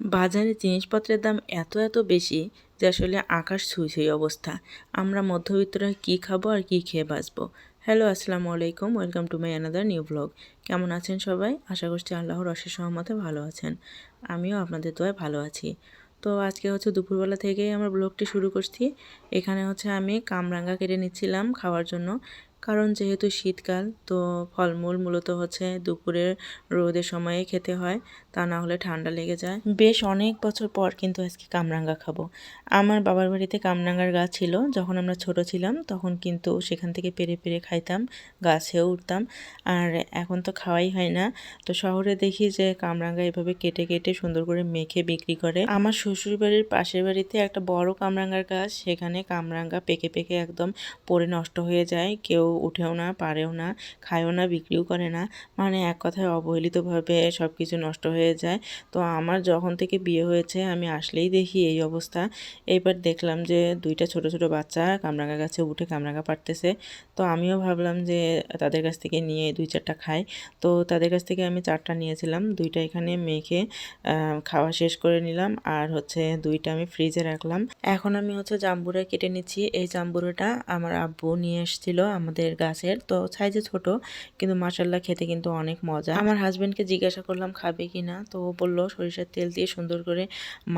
বাজারে জিনিসপত্রের দাম এত এত বেশি যে আসলে আকাশ ছুঁই ছুঁই অবস্থা। আমরা মধ্যবিত্তরা কি খাব আর কি খেয়ে বাঁচবো? হ্যালো, আসসালামু আলাইকুম, welcome to my another new blog. কেমন আছেন সবাই? আশা করছি আল্লাহর অশেষ সহমতে ভালো আছেন। আমিও আপনাদের দোয়ায় ভালো আছি। তো আজকে হচ্ছে দুপুরবেলা থেকেই আমার ব্লগটি শুরু করছি। এখানে হচ্ছে আমি কামরাঙ্গা কেটে নিচ্ছিলাম খাওয়ার জন্য। কারণ যেহেতু শীতকাল, তো ফলমূল মূলত হচ্ছে দুপুরের রোদের সময়ে খেতে হয়, তা না হলে ঠান্ডা লেগে যায়। বেশ অনেক বছর পর কিন্তু আজকে কামরাঙ্গা খাব। আমার বাবার বাড়িতে কামরাঙ্গার গাছ ছিল, যখন আমরা ছোট ছিলাম তখন কিন্তু সেখান থেকে পেরে পেরে খাইতাম, গাছেও উঠতাম। আর এখন তো খাওয়াই হয় না, তো শহরে দেখি যে কামরাঙ্গা এভাবে কেটে কেটে সুন্দর করে মেখে বিক্রি করে। আমার শ্বশুর বাড়ির পাশের বাড়িতে একটা বড় কামরাঙ্গার গাছ, সেখানে কামরাঙ্গা পেকে পেকে একদম পড়ে নষ্ট হয়ে যায়, কেউ উঠেও না, পারেও না, খায়ও না, বিক্রিও করে না। মানে এক কথায় অবহেলিতভাবে সব কিছু নষ্ট হয়ে যায়। তো আমার যখন থেকে বিয়ে হয়েছে, আমি আসলেই দেখি এই অবস্থা। এইবার দেখলাম যে দুইটা ছোট ছোট বাচ্চা কামরাঙ্গা গাছে উঠে কামরাঙ্গা পারতেছে তো আমিও ভাবলাম যে তাদের কাছ থেকে নিয়ে দুই চারটা খাই। তো তাদের কাছ থেকে আমি চারটা নিয়েছিলাম। দুইটা এখানে মেখে খাওয়া শেষ করে নিলাম। আর হচ্ছে দুইটা আমি ফ্রিজে রাখলাম। এখন আমি হচ্ছে জাম্বুরা কেটে নিচ্ছি। এই জাম্বুরাটা আমার আব্বু নিয়ে এসেছিল আমাদের গাছের। তো সাইজে ছোট, কিন্তু মাসাল্লাহ খেতে কিন্তু অনেক মজা। আমার হাজব্যান্ডকে জিজ্ঞাসা করলাম, খাবে কি না? তো ও বলল, সরিষার তেল দিয়ে সুন্দর করে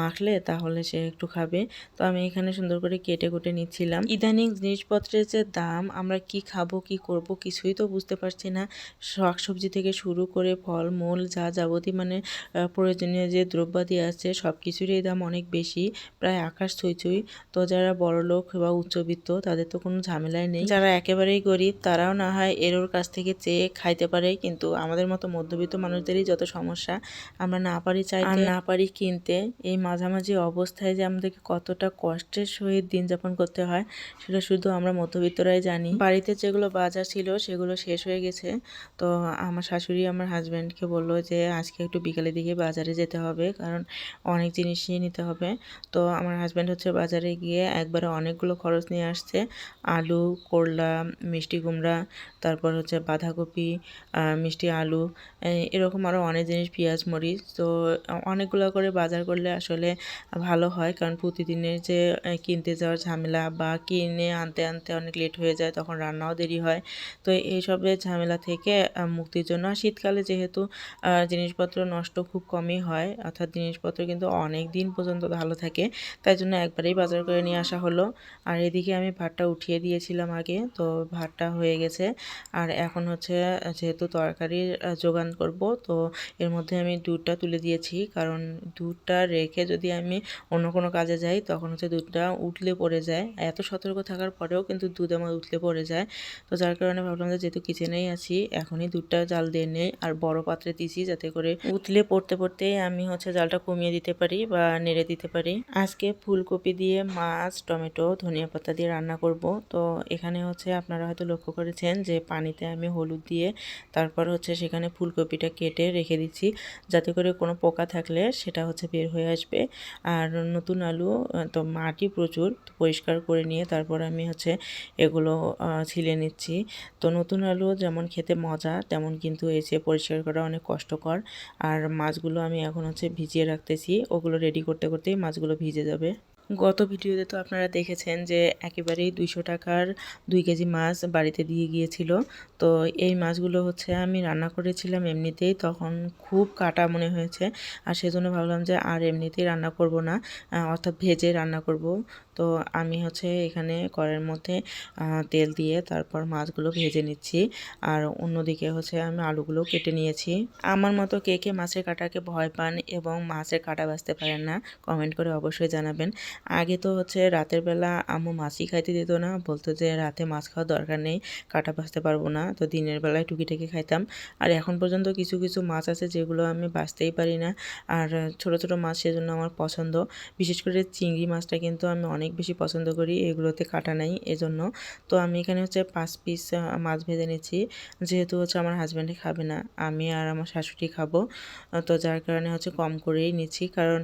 মাখলে তাহলে সে একটু খাবে। তো আমি এখানে সুন্দর করে কেটে কুটে নিচ্ছিলাম। ইদানিং জিনিসপত্রের যে দাম, আমরা কি খাব, কি করব কিছুই তো বুঝতে পারছি না। শাক সবজি থেকে শুরু করে ফল মূল যা যাবতীয় মানে প্রয়োজনীয় যে দ্রব্যাদি আছে সব কিছুরই দাম অনেক বেশি, প্রায় আকাশ ছুঁই তো যারা বড় লোক বা উচ্চবিত্ত, তাদের তো কোনো ঝামেলাই নেই। যারা একেবারেই গরিব, তারাও না হয় এরোর কাছ থেকে চেয়ে খাইতে পারে, কিন্তু আমাদের মতো মধ্যবিত্ত মানুষদেরই যত সমস্যা, আমরা না পারি চাইতে না পারি কিনতে, এই মাঝামাঝি অবস্থায় যে আমাদেরকে কতটা কষ্টের সহিত দিন যাপন করতে হয়, সেটা শুধু আমরা মধ্যবিত্তরাই জানি। বাড়িতে যেগুলো বাজার ছিল, সেগুলো শেষ হয়ে গেছে। তো আমার শাশুড়ি, আমার হাজব্যান্ডকে বলল যে, আজকে একটু বিকালের দিকে বাজারে যেতে হবে, কারণ অনেক জিনিসই নিতে হবে। তো আমার হাজব্যান্ড হচ্ছে বাজারে গিয়ে একবারে অনেকগুলো খরচ নিয়ে আসছে। আলু, করলা মিষ্টি কুমড়া, তারপর হচ্ছে বাঁধাকপি মিষ্টি আলু এরকম আরও অনেক জিনিস, পেঁয়াজ, মরিচ। তো অনেকগুলো করে বাজার করলে আসলে ভালো হয়। কারণ প্রতিদিনের যে কিনতে যাওয়ার ঝামেলা বা কিনে আনতে আনতে অনেক লেট হয়ে যায়, তখন রান্নাও দেরি হয়। তো এইসবের ঝামেলা থেকে মুক্তির জন্য। শীতকালে যেহেতু জিনিসপত্র নষ্ট খুব কমই হয়, অর্থাৎ জিনিসপত্র কিন্তু অনেক দিন পর্যন্ত ভালো থাকে, তাই জন্য একবারেই বাজার করে নিয়ে আসা হলো। আর এদিকে আমি ভাতটা উঠিয়ে দিয়েছিলাম আগে, তো ভাতটা হয়ে গেছে। আর এখন হচ্ছে, যেহেতু তরকারির যোগান করব, তো এর মধ্যে আমি দুধটা তুলে দিয়েছি। কারণ দুধটা রেখে যদি আমি অন্য কোনো কাজে যাই, তখন হচ্ছে দুধটা উঠলে পড়ে যায়। এত সতর্ক থাকার পরেও কিন্তু দুধ আমার উঠলে পড়ে যায়। তো যার কারণে ভাবলাম যে যেহেতু কিচেনেই আছি, এখনই দুধটা জাল দিয়ে নেই। আর বড় পাত্রে দিছি যাতে করে উতলে পড়তে পড়তেই আমি হচ্ছে জালটা কমিয়ে দিতে পারি বা নেড়ে দিতে পারি। আজকে ফুলকপি দিয়ে মাছ, টমেটো, ধনিয়া পাতা দিয়ে রান্না করব। তো এখানে হচ্ছে আপনারা হয়তো লক্ষ্য করেছেন যে পানিতে আমি হলুদ দিয়ে তারপর হচ্ছে সেখানে ফুলকপিটা কেটে রেখে দিচ্ছি। যাতে করে কোনো পোকা থাকলে সেটা হচ্ছে বের হয়ে আসবে। আর নতুন আলু, তো মাটি প্রচুর পরিষ্কার করে নিয়ে তারপর আমি হচ্ছে এগুলো ছিলে নিচ্ছি। তো নতুন আলু যেমন খেতে মজা, তেমন কিন্তু যে পরিষ্কার করা অনেক কষ্টকর। আর মাছগুলো আমি এখন হচ্ছে ভিজিয়ে রাখতেছি। ওগুলো রেডি করতে, করতেই মাছগুলো ভিজে যাবে। গত ভিডিওতে তো আপনারা দেখেছেন যে একেবারেই দুইশো টাকার দুই কেজি মাছ বাড়িতে দিয়ে গিয়েছিল। তো এই মাছগুলো হচ্ছে আমি রান্না করেছিলাম এমনিতেই, তখন খুব কাটা মনে হয়েছে। আর সেজন্য ভাবলাম যে আর এমনিতেই রান্না করব না অর্থাৎ ভেজে রান্না করব। তো আমি হচ্ছে এখানে কড়াইয়ের মধ্যে তেল দিয়ে তারপর মাছগুলো ভেজে নিচ্ছি। আর অন্যদিকে হচ্ছে আমি আলুগুলো কেটে নিয়েছি। আমার মতো কে কে মাছের কাটাকে ভয় পান এবং মাছের কাটা বাঁচতে পারেন না, কমেন্ট করে অবশ্যই জানাবেন। আগে তো হচ্ছে রাতের বেলা আম্মু মাছই খাইতে দিত না, বলতো যে রাতে মাছ খাওয়ার দরকার নেই, কাটা বাঁচতে পারব না। তো দিনের বেলায় টুকিটাকি খাইতাম। আর এখন পর্যন্ত কিছু কিছু মাছ আছে যেগুলো আমি বাঁচতেই পারি না। আর ছোট ছোট মাছ সেজন্য আমার পছন্দ। বিশেষ করে চিংড়ি মাছটা কিন্তু আমি অনেক অনেক বেশি পছন্দ করি, এগুলোতে কাটা নাই এজন্য। তো আমি এখানে হচ্ছে পাঁচ পিস মাছ ভেজে নিচ্ছি যেহেতু হচ্ছে আমার হাজব্যান্ডে খাবে না, আমি আর আমার শাশুড়ি খাব। তো যার কারণে হচ্ছে কম করেই নিচ্ছি, কারণ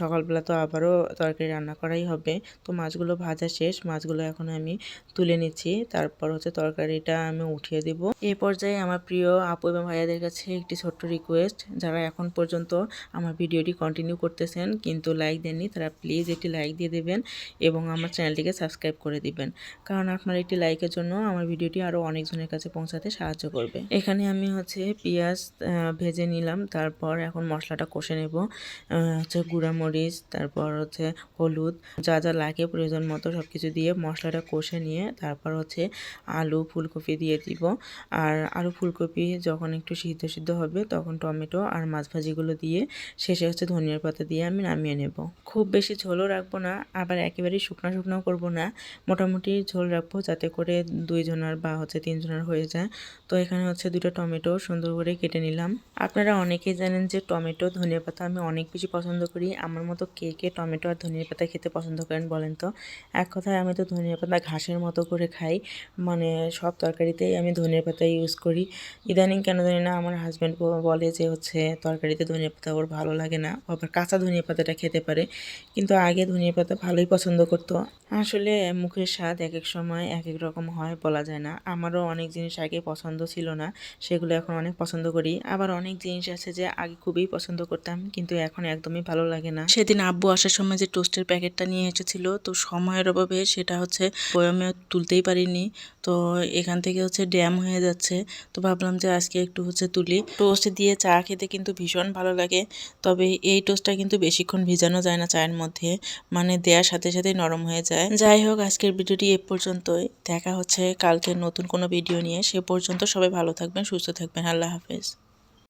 সকালবেলা তো আবারও তরকারি রান্না করাই হবে। তো মাছগুলো ভাজা শেষ, মাছগুলো এখন আমি তুলে নিচ্ছি। তারপর হচ্ছে তরকারিটা আমি উঠিয়ে দিব। এ পর্যায়ে আমার প্রিয় আপু এবং ভাইয়াদের কাছে একটি ছোট্ট রিকোয়েস্ট যারা এখন পর্যন্ত আমার ভিডিওটি কন্টিনিউ করতেছেন, কিন্তু লাইক দেননি, তারা প্লিজ একটি লাইক দিয়ে দেবেন। এবং আমার চ্যানেলটিকে সাবস্ক্রাইব করে দিবেন। কারণ আপনার একটি লাইকের জন্য আমার ভিডিওটি আরও অনেকজনের কাছে পৌঁছাতে সাহায্য করবে। এখানে আমি হচ্ছে পেঁয়াজ ভেজে নিলাম, তারপর এখন মশলাটা কষে নেব। হচ্ছে মরিচ, তারপর হচ্ছে হলুদ, যা যা লাগে প্রয়োজন মতো সব কিছু দিয়ে মশলাটা কষে নিয়ে তারপর হচ্ছে আলু, ফুলকপি দিয়ে দিব। আর আলু, ফুলকপি যখন একটু সিদ্ধ সিদ্ধ হবে তখন টমেটো আর মাছ ভাজিগুলো দিয়ে শেষে হচ্ছে ধনিয়ার পাতা দিয়ে আমি নামিয়ে নেব। খুব বেশি ঝোলও রাখব না, আবার একেবারেই শুকনো শুকনো করব না। মোটামুটি ঝোল রাখব যাতে করে দুইজনার বা হচ্ছে তিনজনের হয়ে যায়। তো এখানে হচ্ছে দুটো টমেটো সুন্দর করে কেটে নিলাম। আপনারা অনেকেই জানেন যে টমেটো, ধনিয়া পাতা আমি অনেক বেশি পছন্দ করি। আমার মতো কে কে টমেটো আর ধনিয়া পাতা খেতে পছন্দ করেন বলেন তো? এক কথায় আমি তো ধনিয়া পাতা ঘাসের মতো করে খাই। মানে সব তরকারিতেই আমি ধনিয়া পাতা ইউজ করি। ইদানিং কেন জানি না আমার হাজব্যান্ড বলে যে হচ্ছে তরকারিতে ধনিয়া পাতা ওর ভালো লাগে না। আবার কাঁচা ধনিয়া পাতাটা খেতে পারে। কিন্তু আগে ধনিয়া পাতা ভালোই পছন্দ করতো। আসলে মুখের স্বাদ এক এক সময় এক এক রকম হয় বলা যায় না। আমারও অনেক জিনিস আগে পছন্দ ছিল না, সেগুলো এখন অনেক পছন্দ করি। আবার অনেক জিনিস আছে যে আগে খুবই পছন্দ করতাম, কিন্তু এখন একদমই ভালো লাগে না। সেদিন আব্বু আসার সময় যে টোস্টের প্যাকেটটা নিয়ে এসেছিল, তো সময়ের অভাবে সেটা হচ্ছে বয়ামে তুলতেই পারিনি। তো এখান থেকে হচ্ছে ড্যাম হয়ে যাচ্ছে। তো ভাবলাম যে আজকে একটু হচ্ছে তুলি। টোস্ট দিয়ে চা খেতে কিন্তু ভীষণ ভালো লাগে। তবে এই টোস্টটা কিন্তু বেশিক্ষণ ভিজানো যায় না চায়ের মধ্যে। মানে দেওয়ার সাথে সাথে নরম হয়ে যায়। যাই হোক, আজকের ভিডিওটি এ পর্যন্তই। দেখা হচ্ছে কালকের নতুন কোনো ভিডিও নিয়ে। সে পর্যন্ত সবাই ভালো থাকবেন, সুস্থ থাকবেন। আল্লাহ হাফেজ।